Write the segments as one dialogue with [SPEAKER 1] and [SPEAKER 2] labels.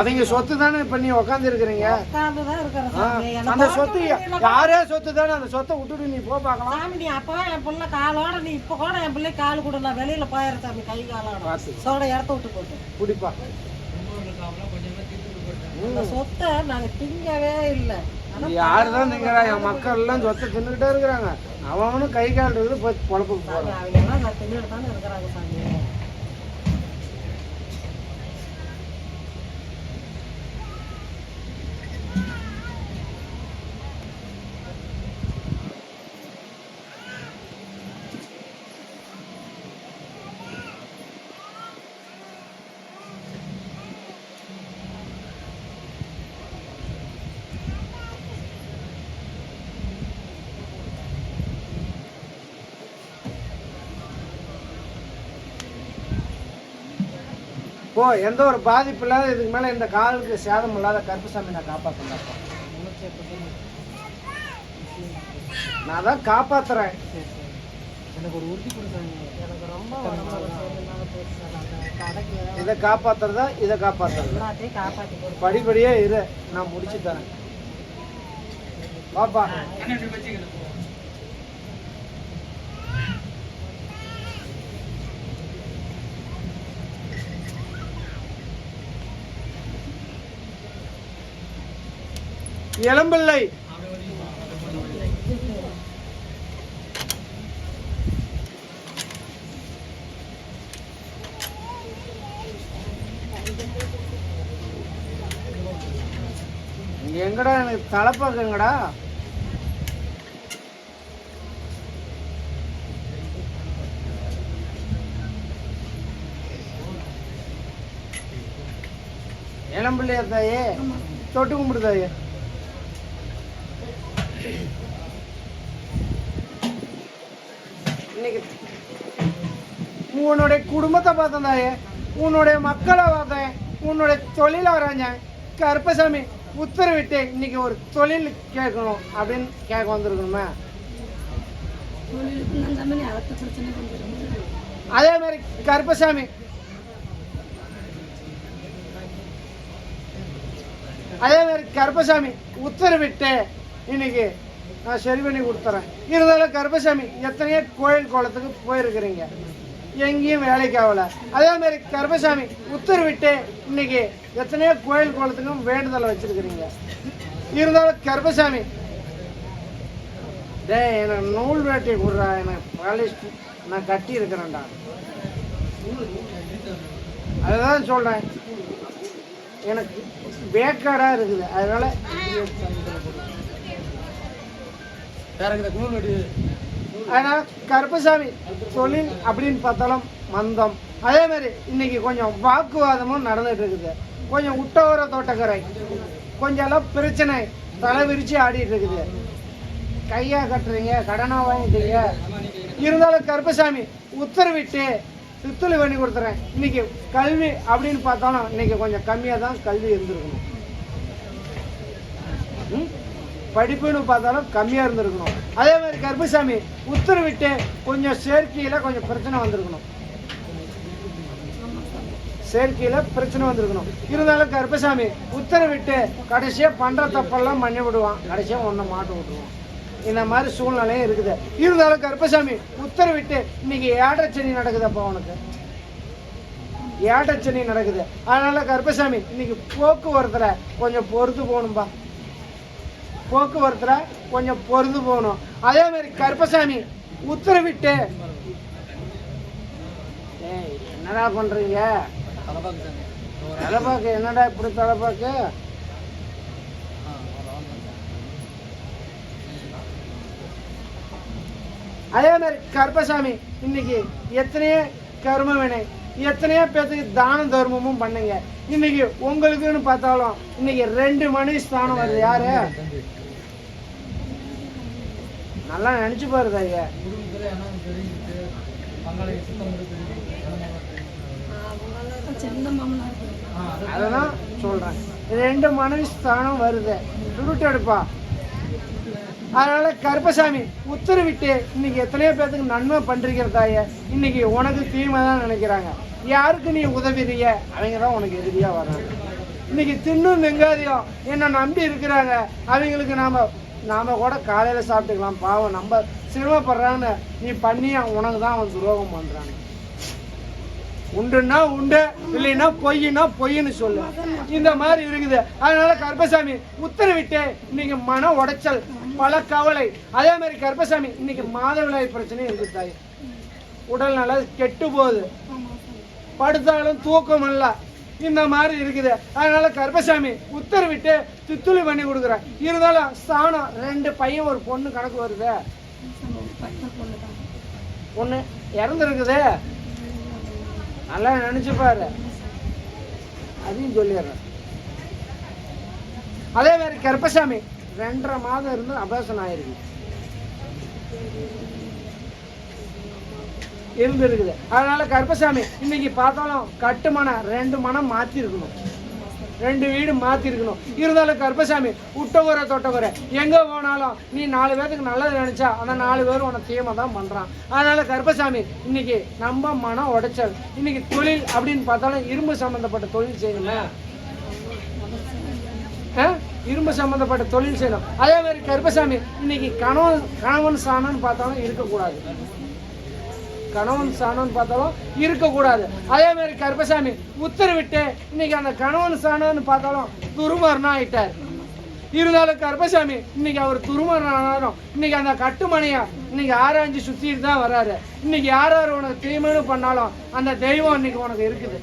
[SPEAKER 1] அவங்க சொத்து தானே இப்ப நீ உக்காந்து இருக்கிறீங்க அந்த சொத்து. யாரே சொத்து தானே அந்த சொத்தை விட்டுட்டு நீ போ பார்க்கலாம்.
[SPEAKER 2] நீ அப்பவே என் பிள்ளை காலோட நீ இப்ப கூட என் பிள்ளை கால் கூட நான் வெளியில சாமி கை காலோட. சோட இடத்த விட்டு போட்டு.
[SPEAKER 1] குடிப்பா.
[SPEAKER 2] இந்த சொத்தை நாங்க திங்கவே இல்லை.
[SPEAKER 1] யாரு தான் திங்கிறா? என் மக்கள் எல்லாம் சொத்தை தின்னுக்கிட்டே இருக்கிறாங்க. அவனும் கை கால் இருக்குது போய் பொழப்புக்கு போறான்.
[SPEAKER 2] அவங்க எல்லாம் நான் தின்னுட்டு தானே இருக்கிறாங்க சாமி.
[SPEAKER 1] போ எந்த ஒரு பாதிப்பு இல்லாத இதுக்கு மேல இந்த காலுக்கு சேதம் இல்லாத கருப்புசாமி நான் காப்பாற்றேன் நான் தான் காப்பாத்துறேன்.
[SPEAKER 2] எனக்கு ஒரு உறுதி கொடுத்தாங்க. எனக்கு ரொம்ப
[SPEAKER 1] இதை காப்பாத்துறதா? இதை காப்பாத்துறதா?
[SPEAKER 2] எல்லாத்தையும் காப்பாத்தி கொடுத்து
[SPEAKER 1] படிப்படியே இரு. நான் முடிச்சு தரேன். பாப்பா இளம்பிள்ளை எங்கடா எனக்கு தலைப்பாக்குங்கடா இளம்பிள்ளையா தாயே? தொட்டு கும்பிடுதாயே இன்னைக்கு உன்னுடைய குடும்பத்தை பார்த்தேன் உன்னுடைய மக்களை பார்த்தேன் உன்னுடைய தொழிலை வரைஞ்சேன் கருப்பசாமி உத்தரவிட்டு இன்னைக்கு ஒரு தொழில் கேட்கணும் அப்படின்னு கேட்க வந்திருக்கணுமே. அதே மாதிரி கருப்பசாமி. அதே மாதிரி கருப்பசாமி உத்தரவிட்டு இன்னைக்கு நான் சரி பண்ணி கொடுத்துறேன். இருந்தாலும் கர்பசாமி எத்தனையோ கோயில் குளத்துக்கு போயிருக்கிறீங்க. எங்கேயும் வேலைக்கு ஆகல. அதே மாதிரி கர்பசாமி உத்தரவிட்டு இன்னைக்கு எத்தனையோ கோயில் குளத்துக்கும் வேண்டுதலை வச்சிருக்கிறீங்க. இருந்தாலும் கர்பசாமி டே எனக்கு நூல் வேட்டி கொடுறா எனக்கு பாலிஷ் நான் கட்டி இருக்கிறேன்டா அதுதான் சொல்றேன். எனக்கு வேக்காடாக இருக்குது. அதனால அதனால கருப்பசாமி தொழில் அப்படின்னு பார்த்தாலும் மந்தம். அதே மாதிரி இன்னைக்கு கொஞ்சம் வாக்குவாதமும் நடந்துட்டு இருக்குது. கொஞ்சம் உட்டவர தோட்டக்கரை கொஞ்சம் எல்லாம் பிரச்சனை தலை விரிச்சு ஆடிட்டு இருக்குது. கையா கட்டுறீங்க கடனா வாங்கிட்டீங்க இருந்தாலும் கருப்பசாமி உத்தரவிட்டு சித்துளி பண்ணி கொடுத்துறேன். இன்னைக்கு கல்வி அப்படின்னு பார்த்தாலும் இன்னைக்கு கொஞ்சம் கம்மியாக தான் கல்வி இருந்திருக்கணும். ம்? படிப்புன்னு பார்த்தாலும் கம்மியாக இருந்திருக்கணும். அதே மாதிரி கருப்பசாமி உத்தரவிட்டு கொஞ்சம் சேர்க்கையில் கொஞ்சம் பிரச்சனை வந்திருக்கணும். சேர்க்கையில் பிரச்சனை வந்திருக்கணும். இருந்தாலும் கருப்பசாமி உத்தரவிட்டு கடைசியாக பண்ணுற தப்பெல்லாம் பண்ணி விடுவான். கடைசியாக ஒன்றை மாட்டு விட்டுருவான். இந்த மாதிரி சூழ்நிலையும் இருக்குது. இருந்தாலும் கருப்பசாமி உத்தரவிட்டு இன்னைக்கு ஏடச்சனி நடக்குதப்பா உனக்கு? ஏடச்சனி நடக்குது. அதனால் கர்ப்பசாமி இன்னைக்கு போக்குவரத்தில் கொஞ்சம் பொறுத்து போகணும்பா. போக்குவரத்தில் கொஞ்சம் பொருந்து போகணும். அதே மாதிரி கருப்பசாமி உத்தரவிட்டு ஏய் என்னடா பண்றீங்க? தலைப்பாக்கு என்னடா இப்படி தலைப்பாக்கு அதே மாதிரி கருப்பசாமி இன்னைக்கு எத்தனையோ கரும வினை எத்தனையோ பேத்துக்கு தான தர்மமும் பண்ணுங்க. இன்னைக்கு உங்களுக்குன்னு பார்த்தாலும் இன்னைக்கு ரெண்டு மணி ஸ்தானம் வருது யாரு? நல்லா நினைச்சு பாருது ஐயா. அததான் சொல்றேன். ரெண்டு மனைவி ஸ்தானம் வருது. சுருட்டெடுப்பா அதனால கருப்பசாமி உத்தரவிட்டு இன்னைக்கு எத்தனையோ பேர்த்துக்கு நன்மை பண்றீங்கிறதாய இன்னைக்கு உனக்கு தீமை தான் நினைக்கிறாங்க. யாருக்கு நீ உதவிறிய அவங்க தான் உனக்கு எதிரியா வராங்க. இன்னைக்கு தின்னும் வெங்காதியம் என்ன நம்பி இருக்கிறாங்க. அவங்களுக்கு நாம நாம கூட காலையில சாப்பிட்டுக்கலாம். பாவம் நம்ம சிரமப்படுறான்னு நீ பண்ணி உனக்கு தான் அவன் துரோகம் பண்றாங்க உண்டுன்னா உண்டு இல்லைன்னா பொய்னா பொய்ன்னு சொல்லு. இந்த மாதிரி இருக்குது. அதனால கர்பசாமி உத்தரவிட்டு இன்னைக்கு மன உடைச்சல் பல கவலை. அதே மாதிரி கர்பசாமி இன்னைக்கு மாதவிடாய் பிரச்சனை இருக்குது தாய். உடல் நல்லா கெட்டு போகுது. படுத்தாலும் தூக்கம் இல்லை. இந்த மாதிரி இருக்குது. அதனால கருப்பசாமி உத்தரவிட்டு துத்துளி பண்ணி கொடுக்குறேன் இருந்தாலும் சாணம் ரெண்டு பையன் ஒரு பொண்ணு கணக்கு வருது. பொண்ணு இறந்துருக்குது. நல்லா நினச்சி பாரு. அதையும் சொல்லிடுறேன். அதே மாதிரி கருப்பசாமி ரெண்டரை மாதம் இருந்து அபாசனம் ஆயிருக்கு இருந்திருக்குது அதனால கருப்பசாமி இன்னைக்கு பார்த்தாலும் கட்டுமனம் ரெண்டு மனம் மாற்றிருக்கணும் ரெண்டு வீடு மாற்றிருக்கணும் இருந்தாலும் கருப்பசாமி விட்டவரை தொட்டவரை எங்கே போனாலும் நீ நாலு பேர்த்துக்கு நல்லது நினச்சா அந்த நாலு பேரும் உன தீமை தான் பண்ணுறான் அதனால் கருப்பசாமி இன்னைக்கு நம்ம மனம் உடைச்சல் இன்னைக்கு தொழில் அப்படின்னு பார்த்தாலும் இரும்பு சம்மந்தப்பட்ட தொழில் செய்யணுமே ஆ? இரும்பு சம்மந்தப்பட்ட தொழில் செய்யணும். அதே மாதிரி கருப்பசாமி இன்னைக்கு கணவன் கணவன் சாணம்னு பார்த்தாலும் இருக்கக்கூடாது. கணவன் சாணம்னு பார்த்தாலும் இருக்கக்கூடாது. அதே மாதிரி கருப்பசாமி உத்தரவிட்டு இன்னைக்கு அந்த கணவன் சாணம்னு பார்த்தாலும் துருமரணம் ஆயிட்டார் இருந்தாலும் கருப்பசாமி இன்னைக்கு அவர் துருமரணம் ஆனாலும் இன்னைக்கு அந்த கட்டுமனையா இன்னைக்கு ஆராய்ஞ்சு சுத்திட்டு தான் வராரு. இன்னைக்கு யார் யார் உனக்கு தீமைன்னு பண்ணாலும் அந்த தெய்வம் இன்னைக்கு உனக்கு இருக்குது.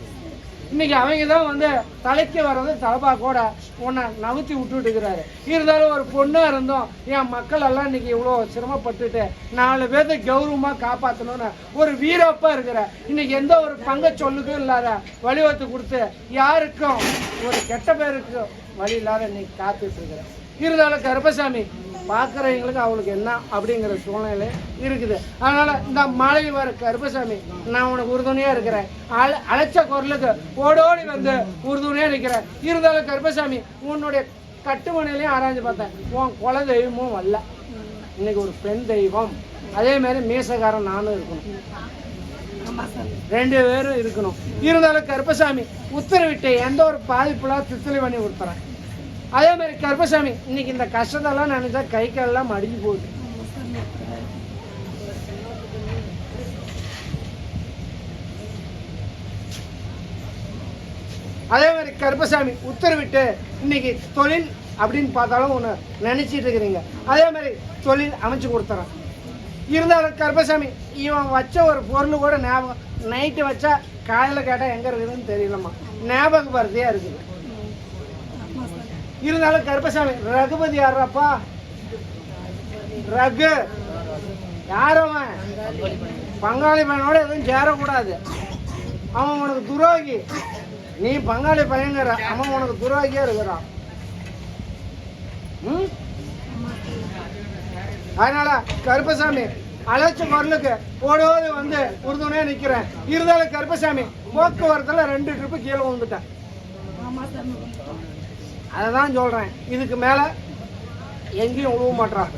[SPEAKER 1] இன்னைக்கு அவங்க தான் வந்து தலைக்கு வர்றது தலப்பா கூட உன்னை நவுத்தி விட்டுட்டு இருக்கிறாரு இருந்தாலும் ஒரு பொண்ணாக இருந்தோம் என் மக்கள் எல்லாம் இன்னைக்கு இவ்வளோ சிரமப்பட்டுட்டு நாலு பேர்த்த கௌரவமாக காப்பாற்றணும்னு ஒரு வீரப்பா இருக்கிற இன்னைக்கு எந்த ஒரு பங்க சொல்லுக்கும் இல்லாத வழிவகுத்து கொடுத்து யாருக்கும் ஒரு கெட்ட பேருக்கு வழி இல்லாத இன்னைக்கு காத்துட்டு இருக்கிறேன். இருந்தாலும் கருப்பசாமி பார்க்குறவங்களுக்கு அவளுக்கு என்ன அப்படிங்கிற சூழ்நிலை இருக்குது. அதனால் இந்த மாலை வர கருப்பசாமி நான் உனக்கு உறுதுணையாக இருக்கிறேன். அழ அழைச்ச குரலுக்கு ஓடோடி வந்து உறுதுணையாக நிற்கிறேன் இருந்தாலும் கருப்பசாமி உன்னுடைய கட்டுமனையிலையும் ஆராய்ஞ்சு பார்த்தேன். உன் குல தெய்வமும் வரல இன்னைக்கு ஒரு பெண் தெய்வம். அதே மாதிரி மீசக்காரன் நானும் இருக்கணும். ரெண்டு பேரும் இருக்கணும். இருந்தாலும் கருப்பசாமி உத்தரவிட்டு எந்த ஒரு பாதிப்புலாம் தித்தலி பண்ணி கொடுத்துறேன் அதே மாதிரி கருப்பசாமி இன்னைக்கு இந்த கஷ்டத்தெல்லாம் நினைச்சா கை காலெல்லாம் மடிஞ்சு போகுது. அதே மாதிரி கருப்பசாமி உத்தரவிட்டு இன்னைக்கு தொழில் அப்படின்னு பார்த்தாலும் ஒன்று நினைச்சிட்டு இருக்கிறீங்க. அதே மாதிரி தொழில் அமைச்சு கொடுத்துறேன். இருந்தாலும் கருப்பசாமி இவன் வச்ச ஒரு பொருள் கூட ஞாபகம் நைட்டு வச்சா காலையில் கேட்டால் எங்கே இருக்குதுன்னு தெரியலம்மா. ஞாபகம் பரதியாக இருக்குது. இருந்தாலும் கருப்பசாமி ரகுபதி யாரப்பா ரகு. யாரவன் பங்காளி பையனோட எதுவும் சேரக்கூடாது. அவன் உனக்கு துரோகி. நீ பங்காளி பையங்கிற அவன் உனக்கு துரோகியா இருக்கிறான். அதனால கருப்பசாமி அழைச்ச பொருளுக்கு ஓடோடு வந்து உறுதுணையா நிக்கிறேன். இருந்தாலும் கருப்பசாமி போக்குவரத்துல ரெண்டு ட்ரிப்பு கீழே விழுந்துட்டேன். அதை தான் சொல்கிறேன் இதுக்கு மேலே எங்கேயும் உழுவ மாட்டான்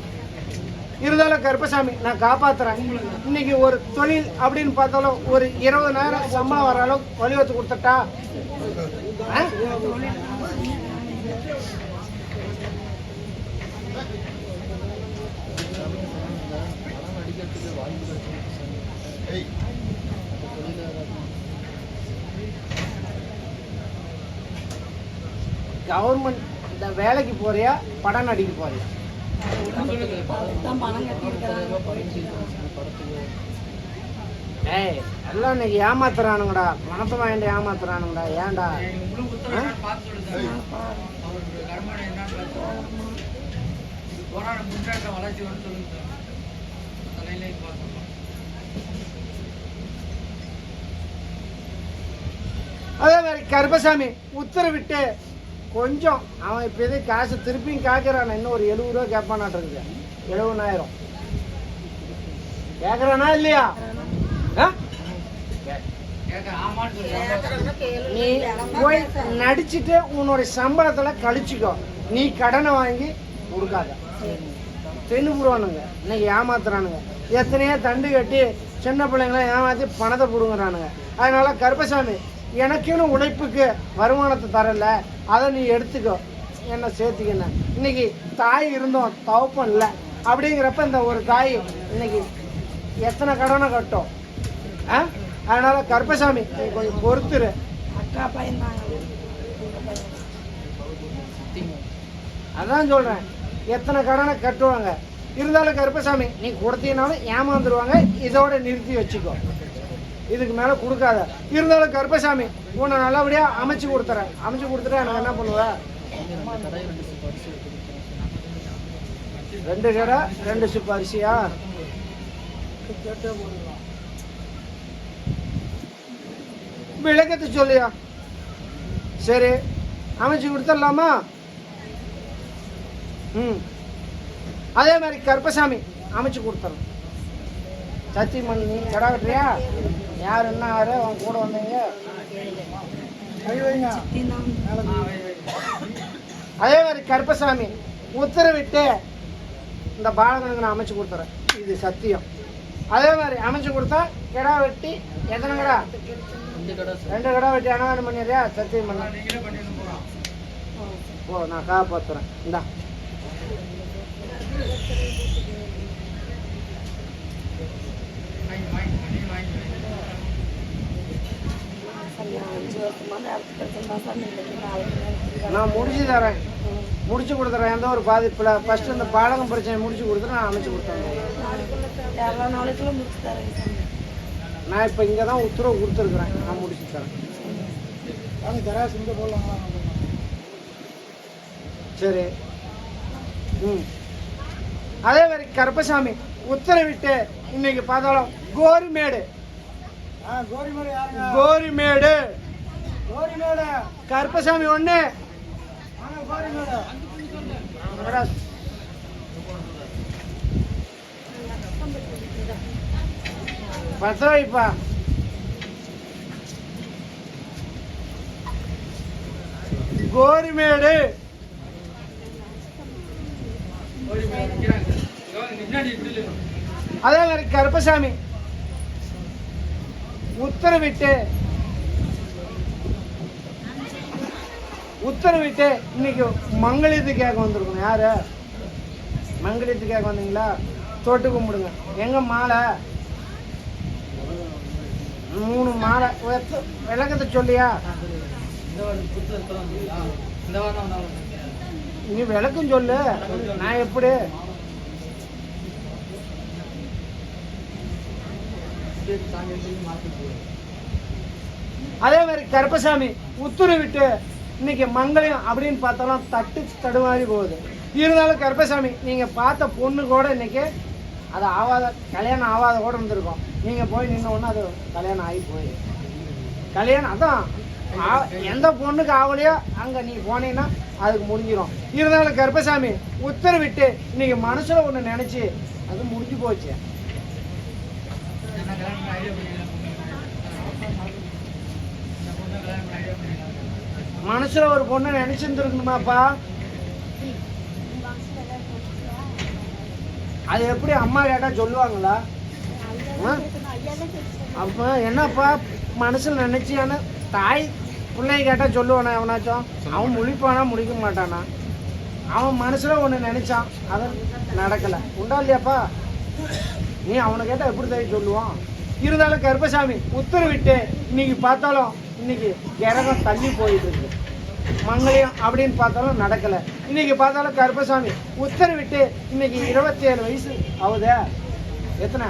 [SPEAKER 1] இருந்தாலும் கருப்பசாமி நான் காப்பாற்றுறேன் இன்னைக்கு ஒரு தொழில் அப்படின்னு பார்த்தாலும் ஒரு இருபது நேரம் சம்பளம் வர அளவுக்கு வழிவத்து கொடுத்துட்டா ஆ? கவர்மெண்ட் இந்த வேலைக்கு போறியா படம் நடிக்க போறியா? ஏய் எல்லாம் இன்னைக்கு ஏமாத்துறானுங்கடா. பணத்தை வாங்கிட்டு ஏமாத்துறானுங்கடா. ஏன்டா? அதே மாதிரி கருப்பசாமி உத்தரவிட்டு கொஞ்சம் அவன் இப்போ எதுவும் காசு திருப்பியும் கேட்குறான் இன்னும் ஒரு எழுபது ரூபா கேட்பானாட்டு எழுபதாயிரம் கேட்குறானா இல்லையா? ஆ? நீ போய் நடிச்சுட்டு உன்னோட சம்பளத்துல கழிச்சுக்கோ. நீ கடனை வாங்கி கொடுக்காத. தென்னுபுருவானுங்க இன்னைக்கு ஏமாத்துறானுங்க. எத்தனையோ தண்டு கட்டி சின்ன பிள்ளைங்களாம் ஏமாத்தி பணத்தை பிடுங்குறானுங்க. அதனால கருப்பசாமி எனக்குன்னு உழைப்புக்கு வருமானத்தை தரல. அதை நீ எடுத்துக்கோ. என்ன சேர்த்துக்கின இன்னைக்கு தாய் இருந்தோம் தவப்பம் இல்லை. அப்படிங்கிறப்ப இந்த ஒரு தாய் இன்னைக்கு எத்தனை கடனை கட்டும்? ஆ? அதனால கருப்பசாமி கொஞ்சம் பொறுத்துரு.
[SPEAKER 2] அக்கா பையன்
[SPEAKER 1] அதான் சொல்றேன். எத்தனை கடனை கட்டுவாங்க? இருந்தாலும் கருப்பசாமி நீ கொடுத்தீங்கனாலும் ஏமாந்துருவாங்க. இதோட நிறுத்தி வச்சுக்கோ. இதுக்கு மேல கொடுக்காத. இருந்தாலும் கருப்பசாமி உன்னை நல்லபடியா அமைச்சு கொடுத்துறேன். அமைச்சு கொடுத்துட்டா எனக்கு என்ன பண்ணுவ? ரெண்டு கடை ரெண்டு சுப்பு அரிசியா விளக்கத்தை சொல்லியா? சரி அமைச்சு கொடுத்துடலாமா? ம். அதே மாதிரி கருப்பசாமி அமைச்சு கொடுத்துறோம் சத்தியமணி நீ கடை கட்டுறியா? யார் என்ன யாரு அவன் கூட வந்தீங்க? அதே மாதிரி கருப்பசாமி உத்தரவிட்டு இந்த பாலகனுக்கு நான் அமைச்சு கொடுத்துறேன். இது சத்தியம். அதே மாதிரி அமைச்சு கொடுத்தா கிடா வெட்டி எத்தனை கடா? ரெண்டு கடா வெட்டி அனாதானம் பண்ணிடுறியா? சத்தியம் பண்ண ஓ நான் காப்பாற்றுறேன் இந்தா.
[SPEAKER 2] அஞ்சு பிரச்சனை சார்
[SPEAKER 1] நான் முடிச்சு தரேன். முடிச்சு கொடுத்துறேன். எந்த ஒரு பாதிப்பில். ஃபர்ஸ்ட் இந்த பாலகம் பிரச்சனை முடிச்சு கொடுத்துட்டு நான் அமைச்சு கொடுத்தேன்
[SPEAKER 2] நாளைக்குள்ள முடிச்சு சார்
[SPEAKER 1] நான் இப்போ இங்கே தான் உத்தரவு கொடுத்துருக்குறேன். நான் முடிச்சு தரேன். சரி. ம். அதே மாதிரி கருப்பசாமி உத்தரவிட்டு இன்னைக்கு பார்த்தாலும் கோரிமேடு. கோரிமேடு கருப்பசாமி ஒன்று பத்து ரூபாய்ப்பா கோரிமேடு அதே மாதிரி கருப்பசாமி. உத்தரவிட்டு உத்தரவிட்டு இன்னைக்கு மங்களீத்து கேட்க வந்திருக்கணும். யாரு? மங்களீத்து கேட்க வந்தீங்களா? தொட்டு கும்பிடுங்க. எங்க மாலை? மூணு மாலை. எத்த- விளக்கத்தை சொல்லியா? நீ விளக்கம் சொல்லு. நான் எப்படி? அதே மாதிரி கருப்பசாமி உத்தரவிட்டு இன்னைக்கு மங்களம் அப்படின்னு பார்த்தாலும் தட்டு தடுமாறி போகுது. இருந்தாலும் கருப்பசாமி நீங்க பார்த்த பொண்ணு கூட இன்னைக்கு அது ஆவாத கல்யாணம் ஆவாத கூட இருந்திருக்கும். நீங்க போய் நின்ன உடனே அது கல்யாணம் ஆகி போய் கல்யாணம் அதான். எந்த பொண்ணுக்கு ஆகலையோ அங்க நீ போனீங்கன்னா அதுக்கு முடிஞ்சிடும் இருந்தாலும் கருப்பசாமி உத்தரவிட்டு இன்னைக்கு மனசுல ஒன்று நினைச்சு அது முடிஞ்சு போச்சு. மனசுல ஒரு பொண்ணு நினைச்சிருந்துருக்கணுமாப்பா? அது எப்படி அம்மா கேட்டா சொல்லுவாங்களா? ஆ? அப்ப என்னப்பா மனசுல நினைச்சியான தாய் பிள்ளைய கேட்டா சொல்லுவானா எவனாச்சும்? அவன் முழிப்பானா முடிக்க மாட்டானா? அவன் மனசுல ஒண்ணு நினைச்சான் அது நடக்கல. உண்டா இல்லையாப்பா? நீ அவனை கேட்டா எப்படி தாய் சொல்லுவான்? இருந்தாலும் கருப்பசாமி உத்தரவிட்டு இன்னைக்கு பார்த்தாலும் இன்னைக்கு கிரகம் தள்ளி போயிட்டு இருக்கு. மங்களையும் அப்படின்னு பார்த்தாலும் நடக்கல. இன்னைக்கு பார்த்தாலும் கருப்பசாமி உத்தரவிட்டு இன்னைக்கு இருபத்தி ஏழு வயசு ஆகுதே. எத்தனை?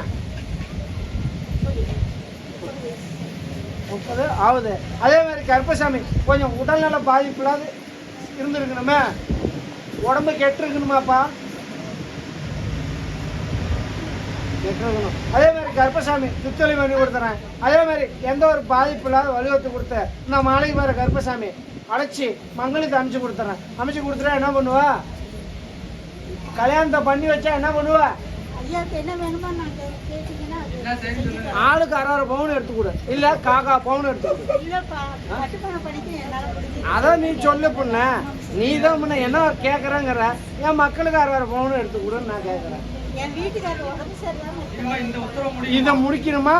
[SPEAKER 1] முப்பது ஆகுது. அதே மாதிரி கருப்பசாமி கொஞ்சம் உடல்நல பாதிப்பு இல்லாத இருந்திருக்கணுமே. உடம்பு கெட்டிருக்கணுமாப்பா? அதே மாதிரி கருப்பசாமி துத்தளி பண்ணி கொடுத்துறேன். அதே மாதிரி எந்த ஒரு பாதிப்பு இல்லாத வலியுறுத்தி கொடுத்த இந்த மாலைக்கு வர கருப்பசாமி அழைச்சி மங்களத்தை அனுப்பிச்சு கொடுத்துறேன். அமைச்சு கொடுத்துட்டா என்ன பண்ணுவா? கல்யாணத்தை பண்ணி வச்சா என்ன பண்ணுவா? ஆளுக்கு அரை பவுன் எடுத்து கொடு. இல்ல காக்கா பவுன் எடுத்து கொடு.
[SPEAKER 2] இல்லைப்பா கட்டுப்பணம் பண்ணிக்க என்னால் முடிஞ்சு
[SPEAKER 1] அதான் நீ சொல்லு பொண்ணு. நீ தான் முன்ன என்ன கேட்குறேங்கிற என் மக்களுக்கு அரை பவுன் எடுத்து கொடுன்னு நான் கேட்குறேன் இதை முடிக்கணுமா?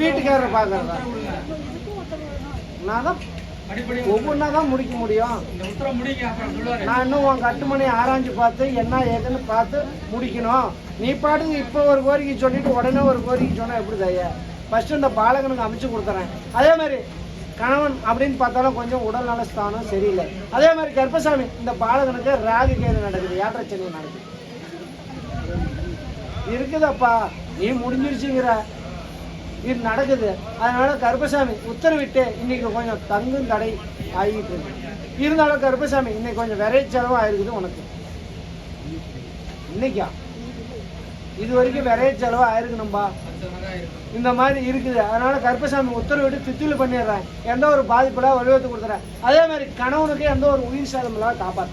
[SPEAKER 1] வீட்டுக்காரரை பார்க்கறதா? நான் தான் ஒவ்வொன்றா தான் முடிக்க முடியும்.
[SPEAKER 3] இந்த உத்தரவு முடிங்க அப்புறம் சொல்லுவாரு.
[SPEAKER 1] நான் இன்னும் உன் கட்டுமணி ஆராய்ஞ்சு பார்த்து என்ன ஏதுன்னு பார்த்து முடிக்கணும். நீ பாட்டுக்கு இப்போ ஒரு கோரிக்கை சொல்லிட்டு உடனே ஒரு கோரிக்கை சொன்னா எப்படி தையா ஃபர்ஸ்ட் இந்த பாலகனுக்கு அமைச்சு கொடுத்துறேன். அதே மாதிரி கணவன் அப்படின்னு பார்த்தாலும் கொஞ்சம் உடல் நலஸ்தானம் சரியில்லை. அதே மாதிரி கருப்பசாமி இந்த பாலகனுக்கு ராகு கேது நடக்குது யாத்திரை நடக்குது. இருக்குதப்பா. நீ முடிஞ்சிருச்சுங்கிற. இது நடக்குது. அதனால கருப்பசாமி உத்தரவிட்டு இன்னைக்கு கொஞ்சம் தங்கும் தடை ஆகிட்டு இருக்கு. இருந்தாலும் கருப்பசாமி இன்னைக்கு கொஞ்சம் விரை செலவு ஆயிருக்குது உனக்கு. இன்னைக்கா? இது வரைக்கும் விரை செலவு ஆயிருக்கணும்பா. இந்த மாதிரி இருக்குது. அதனால கருப்பசாமி உத்தரவிட்டு தித்தில பண்ணிடுறேன். எந்த ஒரு பாதிப்புல வலுவத்து கொடுத்துறேன். அதே மாதிரி கணவனுக்கு எந்த ஒரு உயிர் சேதம் இல்லாம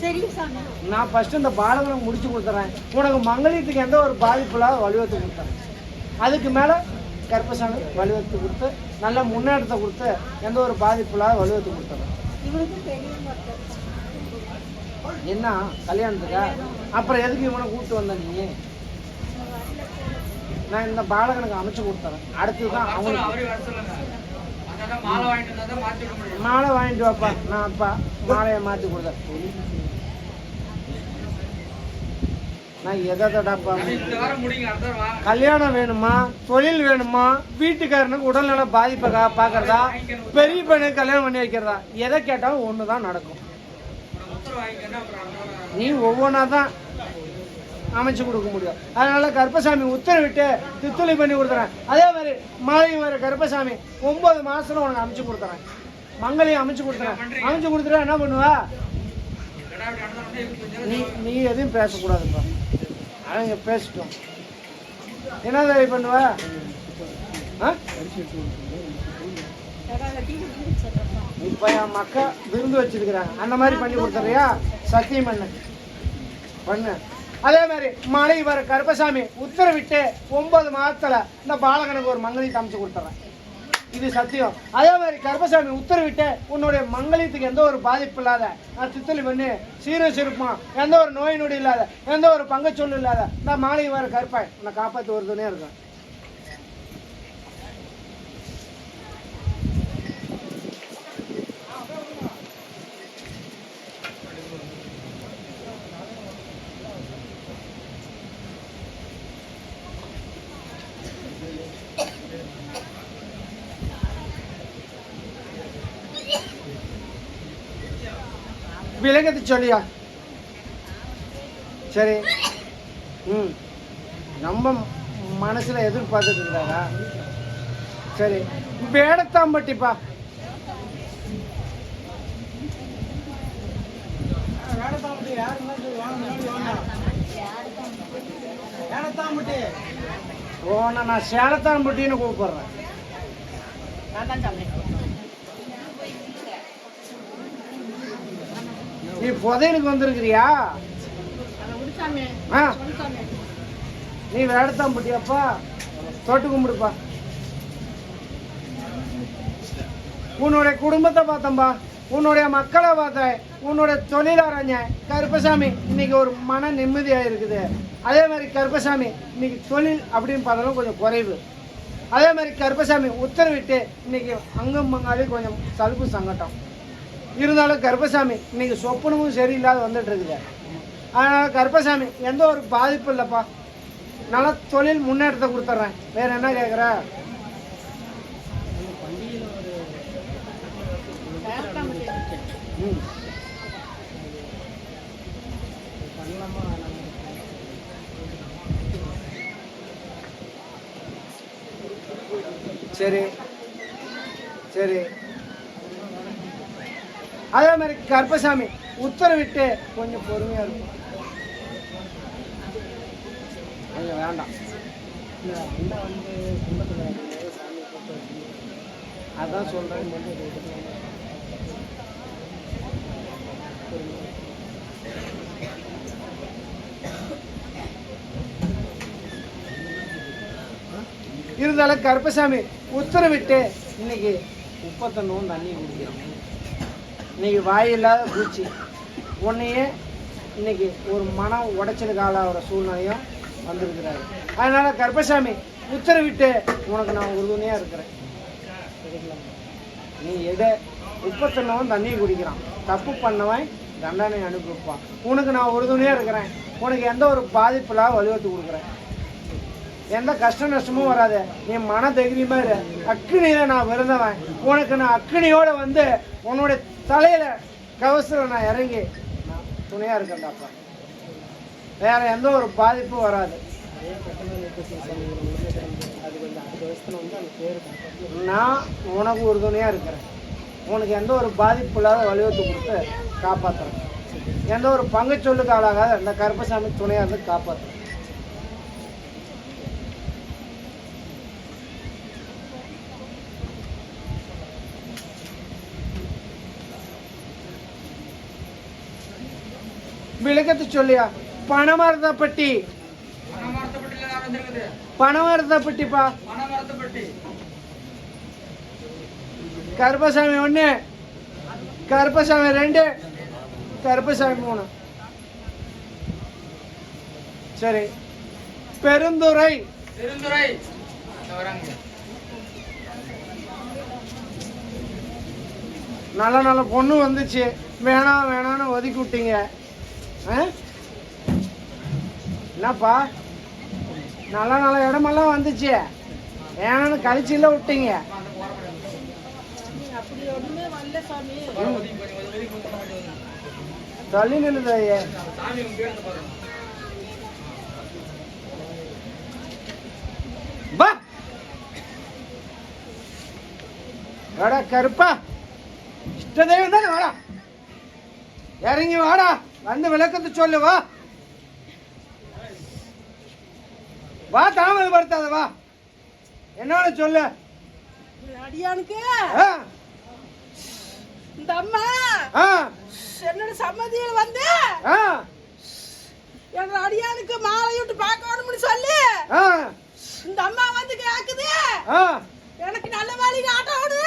[SPEAKER 2] சரி சாமி.
[SPEAKER 1] நான் ஃபர்ஸ்ட் இந்த பாலகனுக்கு முடிச்சு கொடுத்துறேன். உனக்கு மங்களியத்துக்கு எந்த ஒரு பாதிப்புல வலுவத்து கொடுத்தேன். அதுக்கு மேல கருப்பசாமி வலுவத்து கொடுத்து நல்ல முன்னேற்றத்தை கொடுத்து எந்த ஒரு பாதிப்புல வலுவத்து கொடுத்துறேன் என்ன? கல்யாணத்துக்கா? அப்புறம் எதுக்கு இவனை கூப்பிட்டு வந்த நீ? நான் இந்த பாலகனுக்கு அமைச்சு கொடுத்துறேன். அவனுக்கு.
[SPEAKER 3] வந்தா தான் முடியும்.
[SPEAKER 1] மாலை வாங்கிட்டு வாப்பா. நான் அப்பா மாலையை மாற்றி கொடுத்தேன். நான்
[SPEAKER 3] வாரம் வாங்க.
[SPEAKER 1] கல்யாணம் வேணுமா? தொழில் வேணுமா? வீட்டுக்காரனுக்கு உடல்நல பாதிப்பை பார்க்கறதா? பெரிய பையனுக்கு கல்யாணம் பண்ணி வைக்கிறதா? எதை கேட்டாலும் ஒன்று தான் நடக்கும். நீ ஒவ்வொன்றா தான் அமைச்சு கொடுக்க முடியும். அதனால கருப்பசாமி உத்தரவிட்டு தித்துளி பண்ணி கொடுத்துறேன். அதே மாதிரி மாலை வர கருப்பசாமி ஒன்பது மாசத்துல உனக்கு அமைச்சு கொடுத்துறேன். மங்களையும் அமைச்சு கொடுத்துறேன். அமைச்சு கொடுத்துட்டா என்ன பண்ணுவ
[SPEAKER 3] கடாபடி அடுத்த வந்து இருக்கு
[SPEAKER 1] நீ நீ எதையும் பேசக்கூடாதுப்பா. அவங்க பேசிட்டோம் என்ன தேவை பண்ணுவ? ஆ? இப்போ என் மக்கா விருந்து வச்சிருக்கிறாங்க. அந்த மாதிரி பண்ணி கொடுத்துறியா? சத்தியம் பண்ணு. பண்ணு. அதே மாதிரி மழை வர கருப்பசாமி உத்தரவிட்டு ஒன்பது மாதத்துல இந்த பாலகனுக்கு ஒரு மங்கலி அமைச்சு கொடுத்துறேன். இது சத்தியம். அதே மாதிரி கர்பசாமி உத்தரவிட்டு உன்னுடைய மங்கலியத்துக்கு எந்த ஒரு பாதிப்பு இல்லாத நான் சித்தலி பண்ணி சீரும் சிறுப்பமா எந்த ஒரு நோய் நொடி இல்லாத எந்த ஒரு பங்கச்சொல்லு இல்லாத நான் மாலை வர கருப்பாய். உன்னை காப்பாற்றி வருதுன்னே இருக்கும் விலகத்து சொல்லியா? சரி. ம். நம்ம மனசுல எதிர்பார்த்துட்டு இருந்தாரா சரி. வேடத்தாம்பட்டிப்பா ஓ நான் சேலத்தாம்பட்டின்னு கூப்பிடுறேன்.
[SPEAKER 2] நான் தான்
[SPEAKER 1] நீ புதையலுக்கு வந்திருக்கிறியா? ஆ. நீ வேடத்தாம்பட்டியாப்பா தொட்டு கும்பிடுப்பா. உன்னுடைய குடும்பத்தை பார்த்தம்பா உன்னுடைய மக்களை பார்த்தேன். உன்னுடைய தொழில் அரைஞ்சேன் கருப்பசாமி இன்னைக்கு ஒரு மன நிம்மதியா இருக்குது அதே மாதிரி கருப்பசாமி இன்னைக்கு தொழில் அப்படின்னு பார்த்தாலும் கொஞ்சம் குறைவு. அதே மாதிரி கருப்பசாமி உத்தரவிட்டு இன்னைக்கு அங்கம் பங்காளி கொஞ்சம் சலுப்பு சங்கட்டம் இருந்தாலும் கருப்பசாமி இன்னைக்கு சொப்பனமும் சரியில்லாத வந்துட்டு இருக்குது அதனால் கருப்பசாமி எந்த ஒரு பாதிப்பும் இல்லைப்பா. நல்ல தொழில் முன்னேற்றத்தை கொடுத்துட்றேன். வேற என்ன கேட்குற ம் சரி. சரி. அதே மாதிரி கருப்பசாமி உத்தரவிட்டு கொஞ்சம் பொறுமையா இருக்கும். கொஞ்சம் வேண்டாம். அதான் சொல்றேன் இருந்தாலும் கருப்பசாமி உத்தரவிட்டு இன்னைக்கு முப்பத்தொன்னு தண்ணி குடிக்கிறோம் இன்னைக்கு வாயில்லாத பூச்சி. உன்னையே இன்னைக்கு ஒரு மனம் உடைச்சலுக்கு ஆளாகிற சூழ்நிலையும் வந்திருக்கிறாரு. அதனால கருப்பசாமி உத்தரவிட்டு உனக்கு நான் உறுதுணையாக இருக்கிறேன். நீ எடு உப்பத்தனவன் தண்ணி குடிக்கிறான். தப்பு பண்ணவன் தண்டனை அனுப்பிப்பான் உனக்கு நான் உறுதுணையாக இருக்கிறேன். உனக்கு எந்த ஒரு பாதிப்பில் வலுவத்து கொடுக்குறேன். எந்த கஷ்ட நஷ்டமும் வராது. நீ மன தைரியமாக இரு. அக்னியில் நான் விருந்தவன் உனக்கு நான் அக்னியோடு வந்து உன்னோட தலையில கவசத்துல நான் இறங்கி நான் துணையா இருக்கேன்டாப்பா. வேற எந்த ஒரு பாதிப்பும் வராது.
[SPEAKER 2] அது கொஞ்சம் பேர்
[SPEAKER 1] நான் உனக்கு உறுதுணையா இருக்கிறேன். உனக்கு எந்த ஒரு பாதிப்பு இல்லாத வலியுறுத்தி கொடுத்து காப்பாற்றுறேன் எந்த ஒரு பங்கு சொல்லுக்கு ஆளாகாத இந்த கருப்பசாமி துணையா இருந்து காப்பாற்றுறேன் விளக்கத்தை சொல்லியா? பணமரத்தப்பட்டி
[SPEAKER 3] பணமரத்தப்பட்டில தான்
[SPEAKER 1] பணமரத்தப்பட்டிப்பா கருப்பசாமி ஒன்று கருப்பசாமி ரெண்டு. கருப்பசாமி மூணு. சரி. பெருந்துறை.
[SPEAKER 3] பெருந்துறை
[SPEAKER 1] நல்ல நல்ல பொண்ணு வந்துச்சு. வேணாம் வேணான்னு ஒதுக்கி விட்டீங்க. என்னப்பா? நல்ல நல்ல இடமெல்லாம் வந்துச்சு. ஏன்னு கழிச்சில விட்டீங்க. தள்ளி நின்றுதையே ஐயா. வாடா கருப்பா. இஷ்ட தெய்வம் தானே வாடா. இறங்கி வாடா. வந்து விளக்கத்தை சொல்லு வா. வா தாமதப்படுத்தாத வா. என்னன்னு சொல்லு.
[SPEAKER 2] அடியானுக்கு? இந்த அம்மா என்னோட சம்மதியில் வந்து எங்க அடியானுக்கு மாலை விட்டு பார்க்கணும்னு சொல்லி இந்த அம்மா வந்து கேக்குது. எனக்கு நல்ல வழி காட்டோடு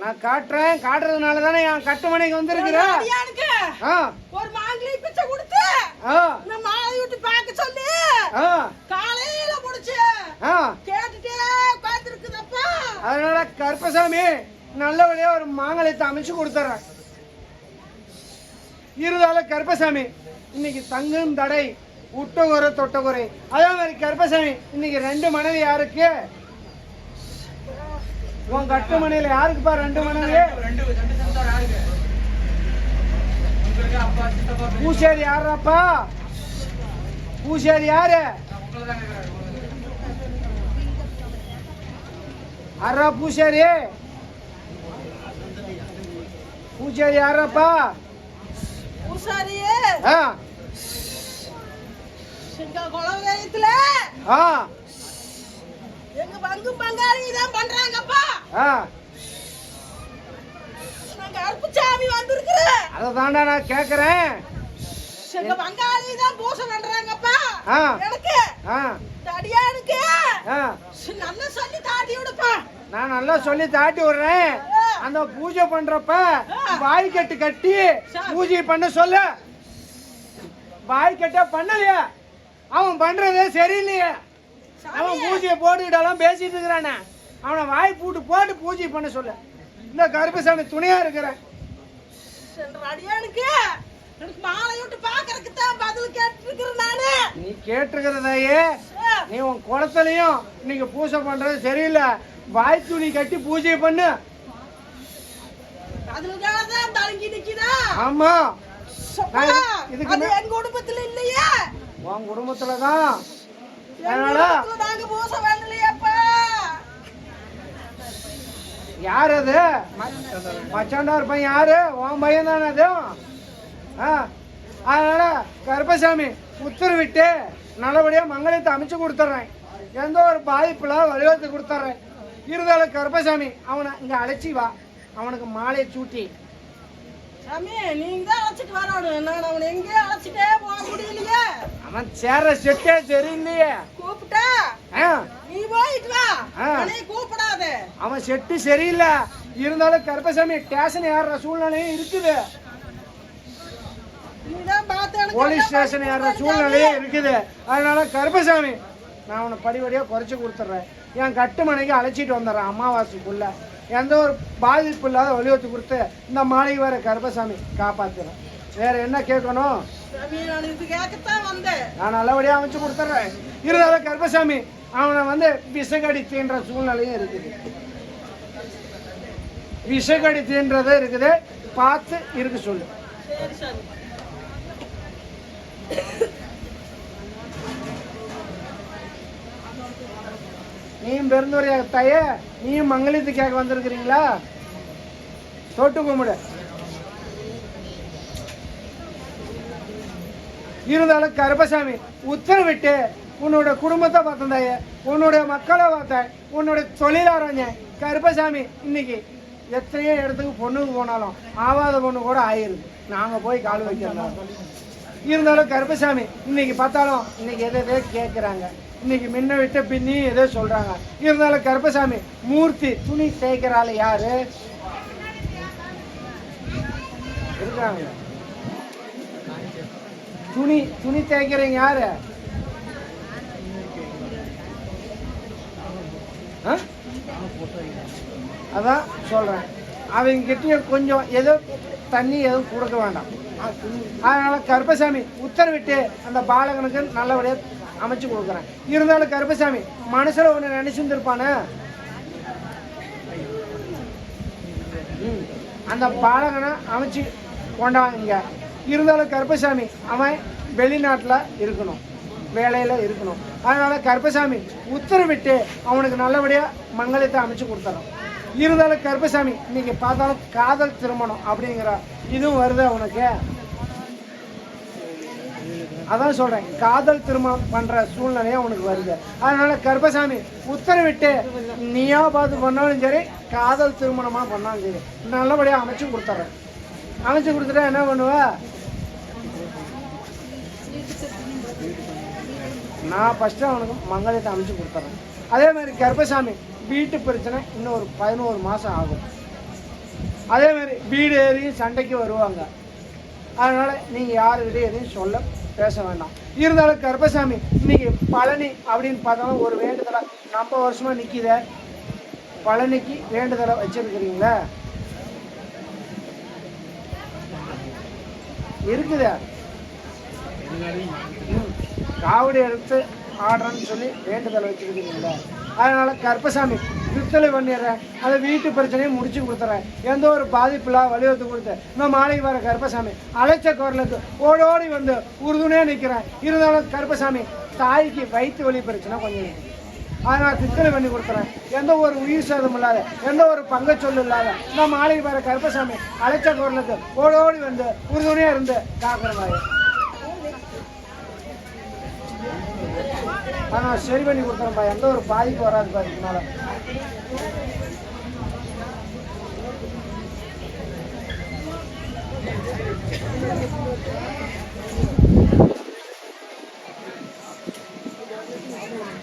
[SPEAKER 1] நான் காட்டுறேன். காட்டுறதுனால தானே என் கட்டுமனைக்கு வந்திருக்கிற
[SPEAKER 2] அடியானுக்கு
[SPEAKER 1] ஆ,
[SPEAKER 2] ஒரு மாங்கிலி பிச்சை கொடுத்து
[SPEAKER 1] ஆ,
[SPEAKER 2] இந்த மாலை விட்டு பார்க்க சொல்லி
[SPEAKER 1] ஆ,
[SPEAKER 2] காலையில முடிச்சு
[SPEAKER 1] ஆ.
[SPEAKER 2] கேட்டுட்டே உட்காந்துருக்குதப்பா
[SPEAKER 1] அதனால கருப்பசாமி நல்லபடியா ஒரு மாங்கலத்தை அமைச்சு கொடுத்துட்றேன் இருதால கருப்பசாமி இன்னைக்கு தங்கும் தடை உட்டகுறை தொட்டகுறை அதே மாதிரி கருப்பசாமி இன்னைக்கு ரெண்டு மனைவி யாருக்கு உன் கட்டு மனையில யாருக்குப்பா ரெண்டு மனைவி
[SPEAKER 3] ரெண்டு ரெண்டு சம்சாரம் யாருக்கு உங்களுக்கு அப்பா சித்தப்பா பெரியப்பா.
[SPEAKER 1] பூசேரி யாருப்பா பூசேரி யாரு? யாரா பூசேரி? பூசேரி யாரப்பா
[SPEAKER 2] பூசாரியே!
[SPEAKER 1] ஆ.
[SPEAKER 2] குலதெய்வத்துல?
[SPEAKER 1] ஆ.
[SPEAKER 2] எங்க பங்கு பங்காளி தான் பண்றாங்கப்பா.
[SPEAKER 1] ஆ.
[SPEAKER 2] நாங்க அற்புச்சாமி வந்திருக்கிற
[SPEAKER 1] அதை தாண்டா நான் கேட்குறேன்
[SPEAKER 2] எங்க பங்காளி தான் பூசை பண்றாங்கப்பா. எனக்கு.
[SPEAKER 1] ஆ.
[SPEAKER 2] நல்லா சொல்லி தாட்டி விடுப்பா.
[SPEAKER 1] நான் நல்லா சொல்லி தாட்டி விடுறேன். அந்த பூஜை பண்றப்ப வாய் கட்டு கட்டி பூஜை பண்ண சொல்ல. வாய் கட்ட பண்ணலையா. அவன் பண்றதே சரியில்லையே. அவன் பூஜையை போட்டுக்கிட்டாலும் பேசிட்டு இருக்கிறானே. அவனை வாய் பூட்டு போட்டு பூஜை பண்ண சொல்ல. இந்த கருப்பசாமி துணையா இருக்கிறேன்
[SPEAKER 2] அடியானுக்கு எனக்கு மாலை விட்டு பாக்குறதுக்கு தான் பதில் கேட்டு இருக்கிறேன் நானு.
[SPEAKER 1] நீ கேட்டிருக்கிறதையே. நீ உன் குளத்துலயும் இன்னைக்கு பூஜை பண்றது சரியில்லை. வாய் துணி கட்டி பூஜை பண்ணு. ஆமா. இதுக்கு
[SPEAKER 2] எங்க குடும்பத்துல இல்லையே.
[SPEAKER 1] உன் குடும்பத்துல தான்
[SPEAKER 2] எங்க
[SPEAKER 1] அதனால
[SPEAKER 2] நாங்க பூசை பண்ணலையேப்பா
[SPEAKER 1] யார் அது மச்சாண்டா இருப்பேன் யாரு? உன் பையன் தானே அது? ஆ. அதனால கருப்பசாமி உத்தரவிட்டு நல்லபடியா மங்களத்தை அமைச்சு கொடுத்துட்றேன் எந்த ஒரு பாதிப்புல வலியுறுத்தி கொடுத்துட்றேன் இருந்தாலும் கருப்பசாமி அவனை இங்க அழைச்சி வா. அவனுக்கு மாலையை சூட்டி.
[SPEAKER 2] சாமி நீங்க தான் அழைச்சிட்டு வரணும் நான் அவனை எங்கேயும் அழைச்சிட்டே போக முடியலையே.
[SPEAKER 1] அவன் சேர்ற செட்டே சரியில்லையே.
[SPEAKER 2] கூப்பிட்டா
[SPEAKER 1] ஆ.
[SPEAKER 2] நீ போயிட்டு வா. அவனை
[SPEAKER 1] செட்டு சரியில்லை. இருந்தாலும் கருப்பசாமி ஸ்டேஷன் ஏறுற சூழ்நிலையும் இருக்குது. போலீஸ் ஸ்டேஷன் ஏறுற சூழ்நிலையும் இருக்குது. அதனால கருப்பசாமி நான் உன்னை படிப்படியாக குறைச்சி கொடுத்துட்றேன். என் கட்டுமனைக்கு அழைச்சிட்டு வந்துடுறேன் அமாவாசைக்குள்ள. எந்த ஒரு பாதிப்பு இல்லாத வலியுறுத்தி கொடுத்து இந்த மாளிகை வர கருப்பசாமி காப்பாத்துறேன் வேற என்ன கேட்கணும்?
[SPEAKER 2] நான்
[SPEAKER 1] நல்லபடியாக அமைச்சு கொடுத்துட்றேன். இருந்தாலும் கருப்பசாமி அவனை வந்து விஷகடி தீன்ற சூழ்நிலையும் இருக்குது. விஷகடி இருக்குது. பார்த்து இருக்க சொல்லு.
[SPEAKER 2] நீ சாமி
[SPEAKER 1] நீயும் பெருந்துரைய தாய நீயும் மங்களத்துக்காக வந்திருக்கிறீங்களா? தொட்டு கும்பிடு. இருந்தாலும் கருப்பசாமி உத்தரவிட்டு உன்னோட குடும்பத்தை பார்த்தந்தாய உன்னுடைய மக்களை பார்த்தேன் உன்னுடைய தொழிலாரஞ்சேன் கருப்பசாமி இன்னைக்கு எத்தனையோ இடத்துக்கு பொண்ணுக்கு போனாலும் ஆவாத பொண்ணு கூட ஆயிருது நாங்க போய் கால் வைக்கிறோம். இருந்தாலும் கருப்பசாமி இன்னைக்கு பார்த்தாலும் இன்னைக்கு எதை எதோ கேட்குறாங்க இன்னைக்கு முன்ன விட்ட பின்னி எதோ சொல்றாங்க. இருந்தாலும் கருப்பசாமி மூர்த்தி துணி சேர்க்கிறாள் யாரு? இருக்காங்க. துணி துணி தேய்க்கிறீங்க யாரு? ஆ? அதான் சொல்கிறேன் அவங்க கிட்டயும் கொஞ்சம் ஏதோ தண்ணி எதுவும் கொடுக்க வேண்டாம். அதனால் கருப்பசாமி உத்தரவிட்டு அந்த பாலகனுக்கு நல்லபடியாக அமைச்சு கொடுக்குறேன். இருந்தாலும் கருப்பசாமி மனசில் ஒன்று நினைச்சிருந்திருப்பானே ம். அந்த பாலகனை அமைச்சு கொண்டாங்க. இருந்தாலும் கருப்பசாமி அவன் வெளிநாட்டில் இருக்கணும். வேலையில் இருக்கணும். அதனால் கருப்பசாமி உத்தரவிட்டு அவனுக்கு நல்லபடியாக மங்களத்தை அமைச்சு கொடுத்துறோம். இருந்தாலும் கருப்பசாமி இன்னைக்கு பார்த்தாலும் காதல் திருமணம் அப்படிங்கிற இதுவும் வருது அவனுக்கு அதான் சொல்றேன் காதல் திருமணம் பண்ற சூழ்நிலையும் அவனுக்கு வருது. அதனால கருப்பசாமி உத்தரவிட்டு நீயா பார்த்து பண்ணாலும் சரி காதல் திருமணமா பண்ணாலும் சரி நல்லபடியா அமைச்சு கொடுத்துறேன். அமைச்சு கொடுத்துட்டா என்ன பண்ணுவ? நான் ஃபஸ்ட்டு அவனுக்கு மங்களத்தை அமைச்சு கொடுத்துறேன். அதே மாதிரி கருப்பசாமி வீட்டு பிரச்சனை இன்னும் ஒரு பதினோரு மாதம் ஆகும். அதே மாதிரி வீடு ஏறியும் சண்டைக்கு வருவாங்க. அதனால நீங்க யாருக்கிட்டையும் எதையும் சொல்ல பேச வேண்டாம். இருந்தாலும் கருப்பசாமி இன்னைக்கு பழனி அப்படின்னு பார்த்தாலும் ஒரு வேண்டுதலை நம்ம வருஷமா நிக்குதே. பழனிக்கு வேண்டுதலை வச்சிருக்கிறீங்களா? இருக்குதே. காவடி எடுத்து ஆடுறேன்னு சொல்லி வேண்டுதல் வச்சிருக்கிறீங்களா? அதனால் கருப்பசாமி வித்தலை பண்ணிடுறேன். அதை வீட்டு பிரச்சனையும் முடிச்சு கொடுத்துறேன். எந்த ஒரு பாதிப்பில்லா வலியுறுத்தி கொடுத்து இன்னும் மாலைக்கு வர கருப்பசாமி அழைச்ச குரலுக்கு ஓடோடி வந்து உறுதுணையாக நிற்கிறேன் இருந்தாலும் கருப்பசாமி தாய்க்கு வயிற்று வலி பிரச்சனை கொஞ்சம் அதனால் தித்தலை பண்ணி கொடுத்துறேன். எந்த ஒரு உயிர் சேதம் இல்லாத எந்த ஒரு பங்கச்சொல் இல்லாத இந்த மாலை வர கருப்பசாமி அழைச்ச குரலுக்கு ஓடோடி வந்து உறுதுணையாக இருந்து காக்கிறவாய் ஆனால் சரி பண்ணி கொடுத்துறேன்ப்பா எந்த ஒரு பாதிப்பு வராதுப்பா இதனால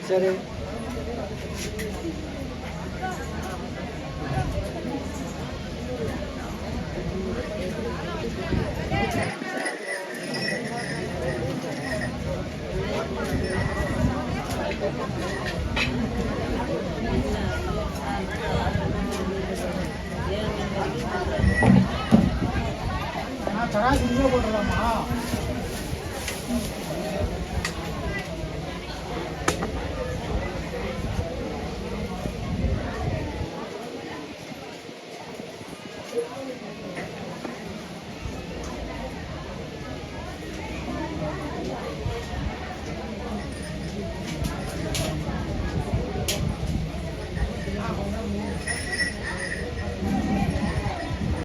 [SPEAKER 1] சரி.